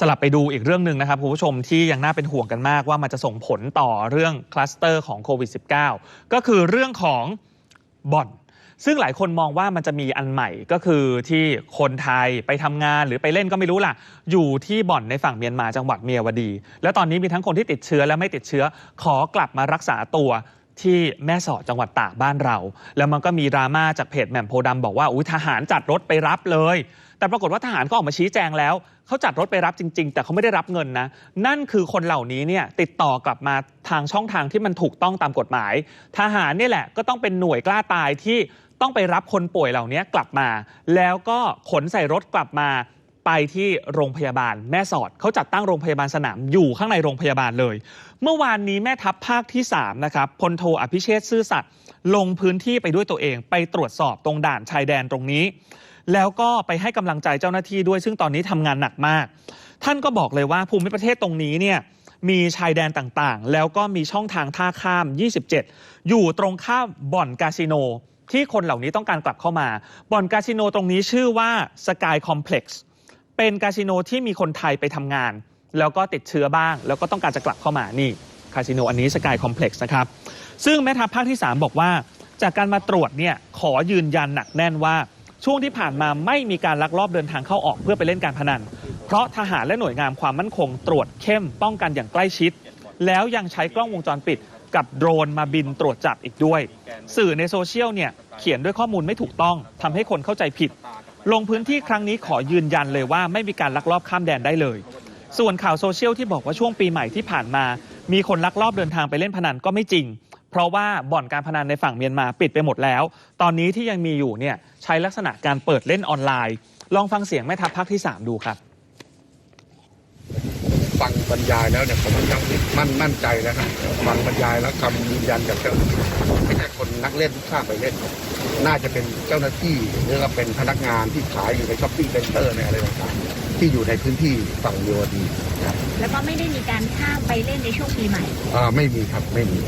สลับไปดูอีกเรื่องหนึ่งนะครับคุณผู้ชมที่ยังน่าเป็นห่วงกันมากว่ามันจะส่งผลต่อเรื่องคลัสเตอร์ของโควิด -19 ก็คือเรื่องของบ่อน ซึ่งหลายคนมองว่ามันจะมีอันใหม่ก็คือที่คนไทยไปทำงานหรือไปเล่นก็ไม่รู้ล่ะ อยู่ที่บ่อนในฝั่งเมียนมาจังหวัดเมียวดี แล้วตอนนี้มีทั้งคนที่ติดเชื้อและไม่ติดเชื้อขอกลับมารักษาตัว ที่แม่สอดจังหวัดตากบ้านเรา แล้วมันก็มีดราม่าจากเพจแหม่มโพธิ์ดำบอกว่าอุ้ยทหารจัดรถไปรับเลย แต่ปรากฏว่าทหารก็ออกมาชี้แจงแล้วเขาจัดรถไปรับจริง ๆ แต่เขาไม่ได้รับเงินนะ นั่นคือคนเหล่านี้เนี่ยติดต่อกลับมาทางช่องทางที่มันถูกต้องตามกฎหมาย ทหารนี่แหละก็ต้องเป็นหน่วยกล้าตายที่ต้องไปรับคนป่วยเหล่านี้กลับมา แล้วก็ขนใส่รถกลับมา ไปที่โรงพยาบาลแม่สอดเขาจัดตั้งโรงพยาบาลสนามอยู่ข้างในโรงพยาบาลเลย เมื่อวานนี้แม่ทัพภาคที่3นะครับพลโทอภิเชษซื่อสัตย์ลงพื้นที่ไปด้วยตัวเอง ไปตรวจสอบตรงด่านชายแดนตรงนี้ แล้วก็ไปให้กำลังใจเจ้าหน้าที่ด้วยซึ่งตอนนี้ทำงานหนักมาก ท่านก็บอกเลยว่าภูมิประเทศตรงนี้เนี่ยมีชายแดนต่างๆ แล้วก็มีช่องทางท่าข้าม 27 อยู่ตรงข้ามบ่อนคาสิโนที่คนเหล่านี้ต้องการกลับเข้ามา บ่อนคาสิโนตรงนี้ชื่อว่า Sky Complex เป็นคาสิโนที่มีคนไทยไปทำงาน แล้วก็ติดเชื้อบ้าง แล้วก็ต้องการจะกลับเข้ามานี่คาสิโนอันนี้ Sky Complex นะครับซึ่งแม่ทัพภาคที่ 3 บอกว่า จากการมาตรวจเนี่ยขอยืนยันหนักแน่นว่าช่วงที่ผ่านมาไม่มีการลักลอบเดินทางเข้าออกเพื่อไปเล่นการพนัน เพราะทหารและหน่วยงานความมั่นคงตรวจเข้มป้องกันอย่างใกล้ชิด แล้วยังใช้กล้องวงจรปิดกับโดรนมาบินตรวจจับอีกด้วย สื่อในโซเชียลเนี่ยเขียนด้วยข้อมูลไม่ถูกต้องทำให้คนเข้าใจผิด ลงพื้นที่ครั้งนี้ขอยืนยันเลยว่าไม่มีการลักลอบข้ามแดนได้เลย ส่วนข่าวโซเชียลที่บอกว่าช่วงปีใหม่ที่ผ่านมา มีคนลักลอบเดินทางไปเล่นพนันก็ไม่จริง เพราะว่าบ่อนการพนันในฝั่งเมียนมาปิดไปหมดแล้ว ตอนนี้ที่ยังมีอยู่เนี่ยใช้ลักษณะการเปิดเล่นออนไลน์ ลองฟังเสียงแม่ทัพภาคที่ 3 ดูครับ ฟังบรรยายแล้วเนี่ยผมยังมั่นมั่นใจนะครับฟังบรรยายแล้วคำยืนยันจากเจ้าหน้าที่ไม่ใช่คนนักเล่นที่ข้ามไปเล่น น่าจะเป็นเจ้าหน้าที่หรือว่าเป็นพนักงานที่ขายอยู่ในช้อปปิ้งเซ็นเตอร์ในอะไรต่างๆที่อยู่ในพื้นที่ฝั่งโยดีนะครับแล้วก็ไม่ได้มีการข้ามไปเล่นในช่วงปีใหม่อ่าไม่มีครับไม่มี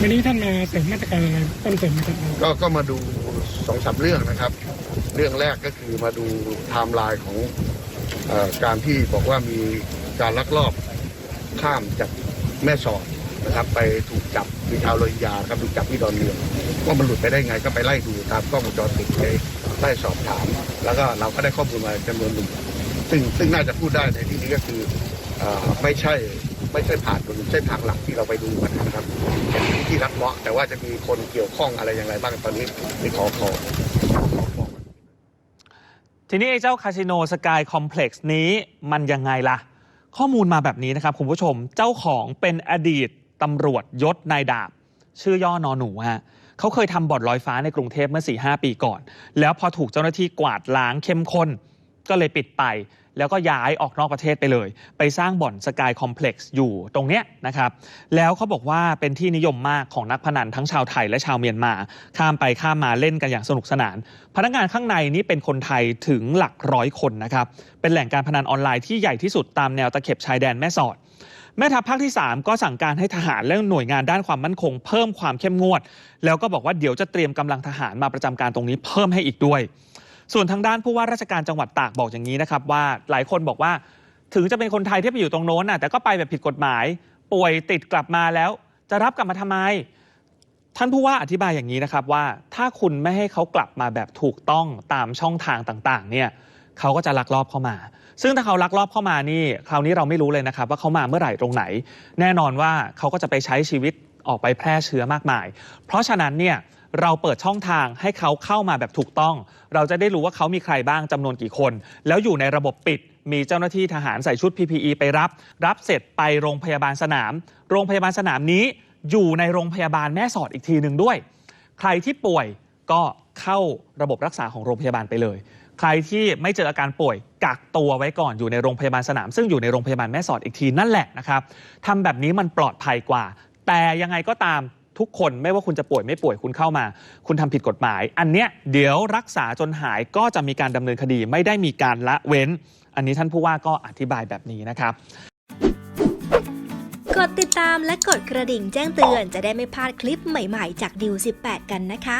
วันนี้ท่านมาเสริมมาตรการอะไรเพิ่มเติมไหมครับก็ก็มาดูสองสามเรื่องนะครับ เรื่องแรกก็คือมาดูไทม์ไลน์ของเออ การที่บอกว่ามีการลักลอบข้ามจากแม่สอดนะครับไปถูกจับมีชาวโรฮิงญาครับถูกจับที่ดอนเมืองว่ามันหลุดไปได้ไงก็ไปไล่ดูตามกล้องวงจรปิดไปไล่สอบถาม แล้วก็เราก็ได้ข้อมูลมาจำนวนหนึ่งซึ่งซึ่งน่าจะพูดได้ในที่นี้ก็คืออไม่ใช่ไม่ใช่ผ่านบนเส้นทางหลักที่เราไปดูกันนะครับเป็นที่รักเลาะแต่ว่าจะมีคนเกี่ยวข้องอะไรอย่างไรบ้างตอนนี้มีขอขอ ทีนี้ไอ้เจ้าคาสิโนสกายคอมเพล็กซ์นี้มันยังไงล่ะ ข้อมูลมาแบบนี้นะครับคุณผู้ชมเจ้าของเป็นอดีตตำรวจยศนายดาบ ชื่อย่อนอหนูฮะเขาเคยทำบ่อนลอยฟ้าในกรุงเทพเมื่อ 4-5 ปีก่อน แล้วพอถูกเจ้าหน้าที่กวาดล้างเข้มข้นก็เลยปิดไป แล้วก็ย้ายออกนอกประเทศไปเลย ไปสร้างบ่อนสกายคอมเพล็กซ์อยู่ตรงเนี้ยนะครับ แล้วเขาบอกว่าเป็นที่นิยมมากของนักพนันทั้งชาวไทยและชาวเมียนมา ข้ามไปข้ามมาเล่นกันอย่างสนุกสนาน พนักงานข้างในนี้เป็นคนไทยถึงหลักร้อยคนนะครับ เป็นแหล่งการพนันออนไลน์ที่ใหญ่ที่สุดตามแนวตะเข็บชายแดนแม่สอดแม่ทัพภาคที่ 3 ก็สั่งการให้ทหารและหน่วยงานด้านความมั่นคง เพิ่มความเข้มงวด แล้วก็บอกว่าเดี๋ยวจะเตรียมกำลังทหารมาประจำการตรงนี้เพิ่มให้อีกด้วย ส่วนทางด้านผู้ว่าราชการจังหวัดตากบอกอย่างนี้นะครับว่าหลายคนบอกว่า ถึงจะเป็นคนไทยที่ไปอยู่ตรงโน้นน่ะแต่ก็ไปแบบผิดกฎหมาย ป่วยติดกลับมาแล้ว จะรับกลับมาทำไม ท่านผู้ว่าอธิบายอย่างนี้นะครับว่าถ้าคุณไม่ให้เขากลับมาแบบถูกต้องตามช่องทางต่างๆ เนี่ยเขาก็จะลักลอบเข้ามา ซึ่งถ้าเขาลักลอบเข้ามานี่ คราวนี้เราไม่รู้เลยนะครับ ว่าเขามาเมื่อไหร่ตรงไหน แน่นอนว่าเขาก็จะไปใช้ชีวิตออกไปแพร่เชื้อมากมาย เพราะฉะนั้นเนี่ย เราเปิดช่องทางให้เขาเข้ามาแบบถูกต้อง เราจะได้รู้ว่าเขามีใครบ้างจำนวนกี่คน แล้วอยู่ในระบบปิด มีเจ้าหน้าที่ทหารใส่ชุด PPE ไปรับ รับเสร็จไปโรงพยาบาลสนาม โรงพยาบาลสนามนี้ อยู่ในโรงพยาบาลแม่สอดอีกทีหนึ่งด้วย ใครที่ป่วยก็เข้าระบบรักษาของโรงพยาบาลไปเลย ใครที่ไม่เจออาการป่วยกักตัวไว้ก่อนอยู่ในโรงพยาบาลสนาม ซึ่งอยู่ในโรงพยาบาลแม่สอดอีกทีนั่นแหละนะครับทำแบบนี้มันปลอดภัยกว่า แต่ยังไงก็ตาม ทุกคนไม่ว่าคุณจะป่วยไม่ป่วยคุณเข้ามา คุณทำผิดกฎหมาย อันเนี้ยเดี๋ยวรักษาจนหายก็จะมีการดำเนินคดีไม่ได้มีการละเว้น อันนี้ท่านผู้ว่าก็อธิบายแบบนี้นะครับกดติดตามและกดกระดิ่งแจ้งเตือนจะได้ไม่พลาดคลิปใหม่ๆ จากดิว18 กันนะคะ